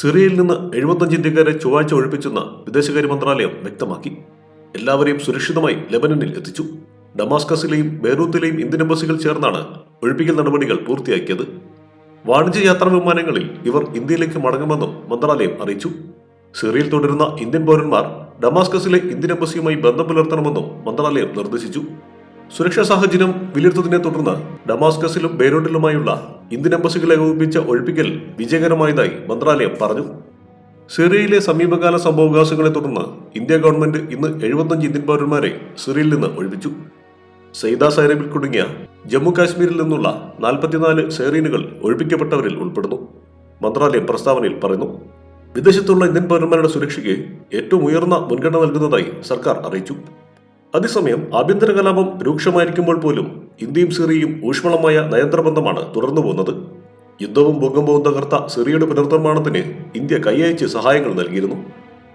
സിറിയയിൽ നിന്ന് എഴുപത്തഞ്ച് ഇന്ത്യക്കാരെ ചൊവ്വാഴ്ച ഒഴിപ്പിച്ചെന്ന് വിദേശകാര്യ മന്ത്രാലയം വ്യക്തമാക്കി. എല്ലാവരെയും സുരക്ഷിതമായി ലെബനനിൽ എത്തിച്ചു. ഡമാസ്കസിലെയും ബെയ്റൂത്തിലെയും ഇന്ത്യൻ എംബസികൾ ചേർന്നാണ് ഒഴിപ്പിക്കൽ നടപടികൾ പൂർത്തിയാക്കിയത്. വാണിജ്യ യാത്രാ വിമാനങ്ങളിൽ ഇവർ ഇന്ത്യയിലേക്ക് മടങ്ങുമെന്നും മന്ത്രാലയം അറിയിച്ചു. സിറിയയിൽ തുടരുന്ന ഇന്ത്യൻ പൗരന്മാർ ഡമാസ്കസിലെ ഇന്ത്യൻ എംബസിയുമായി ബന്ധം പുലർത്തണമെന്നും മന്ത്രാലയം നിർദ്ദേശിച്ചു. സുരക്ഷാ സാഹചര്യം വിലയിരുത്തതിനെ തുടർന്ന് ഡമാസ്കസിലും ബെയ്റൂട്ടിലുമായുള്ള ഇന്ത്യൻ എംബസികളെ ഏകോപിപ്പിച്ച ഒഴിപ്പിക്കൽ വിജയകരമായതായി മന്ത്രാലയം പറഞ്ഞു. സിറിയയിലെ സമീപകാല സംഭവവികാസങ്ങളെ തുടർന്ന് ഇന്ത്യ ഗവൺമെന്റ് ഇന്ന് എഴുപത്തഞ്ച് ഇന്ത്യൻ പൗരന്മാരെ സിറിയയിൽ നിന്ന് ഒഴിപ്പിച്ചു. സെയ്ദാ സൈറബിൽ കുടുങ്ങിയ ജമ്മു കാശ്മീരിൽ നിന്നുള്ള നാൽപ്പത്തിനാല് സെറീനുകൾ ഒഴിപ്പിക്കപ്പെട്ടവരിൽ ഉൾപ്പെടുന്നു മന്ത്രാലയം പ്രസ്താവനയിൽ പറയുന്നു. വിദേശത്തുള്ള ഇന്ത്യൻ പൗരന്മാരുടെ സുരക്ഷയ്ക്ക് ഏറ്റവും ഉയർന്ന മുൻഗണന നൽകുന്നതായി സർക്കാർ അറിയിച്ചു. അതേസമയം ആഭ്യന്തര കലാപം രൂക്ഷമായിരിക്കുമ്പോൾ പോലും ഇന്ത്യയും സിറിയയും ഊഷ്മളമായ നയന്ത്രബന്ധമാണ് തുടർന്നു പോകുന്നത്. യുദ്ധവും ഭൂകമ്പവും തകർത്ത സിറിയയുടെ പുനർനിർമ്മാണത്തിന് ഇന്ത്യ കൈയയച്ച് സഹായങ്ങൾ നൽകിയിരുന്നു.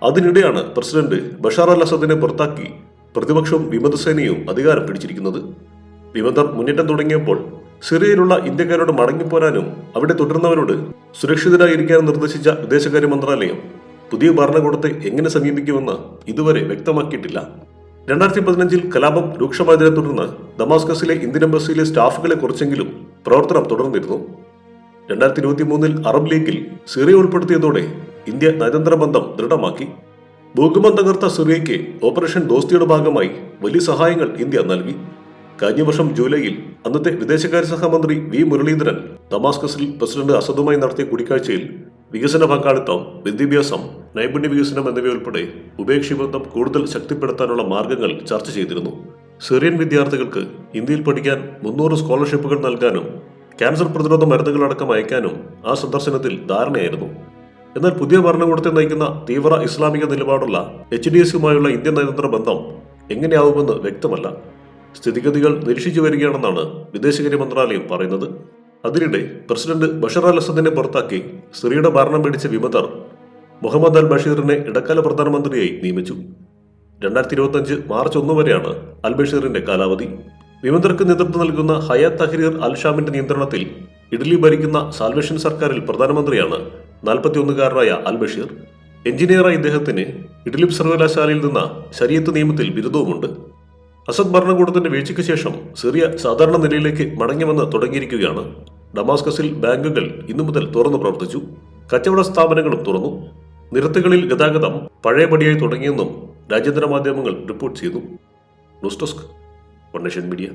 അതിനിടെയാണ് പ്രസിഡന്റ് ബഷാർ അൽ അസദിനെ പുറത്താക്കി പ്രതിപക്ഷവും വിമതസേനയും അധികാരം പിടിച്ചിരിക്കുന്നത്. വിമതർ മുന്നേറ്റം തുടങ്ങിയപ്പോൾ സിറിയയിലുള്ള ഇന്ത്യക്കാരോട് മടങ്ങിപ്പോരാനും അവിടെ തുടരുന്നവരോട് സുരക്ഷിതരായിരിക്കാനും നിർദ്ദേശിച്ച വിദേശകാര്യ മന്ത്രാലയം പുതിയ ഭരണകൂടത്തെ എങ്ങനെ സമീപിക്കുമെന്ന് ഇതുവരെ വ്യക്തമാക്കിയിട്ടില്ല. രണ്ടായിരത്തി പതിനഞ്ചിൽ കലാപം രൂക്ഷമായതിനെ തുടർന്ന് ദമാസ്കസിലെ ഇന്ത്യൻ എംബസിയിലെ സ്റ്റാഫുകളെ കുറച്ചെങ്കിലും പ്രവർത്തനം തുടർന്നിരുന്നു. രണ്ടായിരത്തി ഇരുപത്തി മൂന്നിൽ അറബ് ലീഗിൽ സിറിയ ഉൾപ്പെടുത്തിയതോടെ ഇന്ത്യ നയതന്ത്ര ബന്ധം ദൃഢമാക്കി. ഭൂകമ്പം തകർത്ത സിറിയയ്ക്ക് ഓപ്പറേഷൻ ദോസ്തിയുടെ ഭാഗമായി വലിയ സഹായങ്ങൾ ഇന്ത്യ നൽകി. കഴിഞ്ഞ വർഷം ജൂലൈയിൽ അന്നത്തെ വിദേശകാര്യ സഹമന്ത്രി വി മുരളീധരൻ ദമാസ്കസിൽ പ്രസിഡന്റ് അസദുമായി നടത്തിയ കൂടിക്കാഴ്ചയിൽ വികസന പങ്കാളിത്തം വിദ്യാഭ്യാസം നൈപുണ്യ വികസനം എന്നിവയുൾപ്പെടെ ഉപേക്ഷിബന്ധം കൂടുതൽ ശക്തിപ്പെടുത്താനുള്ള മാർഗങ്ങൾ ചർച്ച ചെയ്തിരുന്നു. സിറിയൻ വിദ്യാർത്ഥികൾക്ക് ഇന്ത്യയിൽ പഠിക്കാൻ മുന്നൂറ് സ്കോളർഷിപ്പുകൾ നൽകാനും ക്യാൻസർ പ്രതിരോധ മരുന്നുകളടക്കം അയക്കാനും ആ സന്ദർശനത്തിൽ ധാരണയായിരുന്നു. എന്നാൽ പുതിയ ഭരണകൂടത്തെ നയിക്കുന്ന തീവ്ര ഇസ്ലാമിക നിലപാടുള്ള എച്ച് ഡി എസുമായുള്ള ഇന്ത്യൻ നയതന്ത്ര ബന്ധം എങ്ങനെയാവുമെന്ന് വ്യക്തമല്ല. സ്ഥിതിഗതികൾ നിരീക്ഷിച്ചു വരികയാണെന്നാണ് വിദേശകാര്യ മന്ത്രാലയം പറയുന്നത്. അതിനിടെ പ്രസിഡന്റ് ബഷർ അൽ അസദിനെ പുറത്താക്കി സിറിയയുടെ ഭരണം പിടിച്ച വിമതർ മുഹമ്മദ് അൽ ബഷീറിനെ ഇടക്കാല പ്രധാനമന്ത്രിയായി നിയമിച്ചു. രണ്ടായിരത്തി ഇരുപത്തഞ്ച് മാർച്ച് ഒന്ന് വരെയാണ് അൽ ബഷീറിന്റെ കാലാവധി. വിമതർക്ക് നേതൃത്വം നൽകുന്ന ഹയാത്ത് തഹരീർ അൽ ഷാമിന്റെ നിയന്ത്രണത്തിൽ ഇഡലി ഭരിക്കുന്ന സാൽവേഷൻ സർക്കാരിൽ പ്രധാനമന്ത്രിയാണ് നാൽപ്പത്തിയൊന്നുകാരനായ അൽ ബഷീർ. എഞ്ചിനീയറായ ഇദ്ദേഹത്തിന് ഇഡ്ലിബ് സർവകലാശാലയിൽ നിന്ന് ശരീരത്ത് നിയമത്തിൽ ബിരുദവുമുണ്ട്. അസദ് ഭരണകൂടത്തിന്റെ വീഴ്ചയ്ക്ക് ശേഷം സിറിയ സാധാരണ നിലയിലേക്ക് മടങ്ങിവന്ന് തുടങ്ങിയിരിക്കുകയാണ്. ഡമാസ്കസിൽ ബാങ്കുകൾ ഇന്നു മുതൽ തുറന്നു പ്രവർത്തിച്ചു. കച്ചവട സ്ഥാപനങ്ങളും തുറന്നു. നിരത്തുകളിൽ ഗതാഗതം പഴയപടിയായി തുടങ്ങിയെന്നും രാജ്യാന്തര മാധ്യമങ്ങൾ റിപ്പോർട്ട് ചെയ്തു ന്യൂസ് ഡെസ്ക് വൺ മീഡിയ.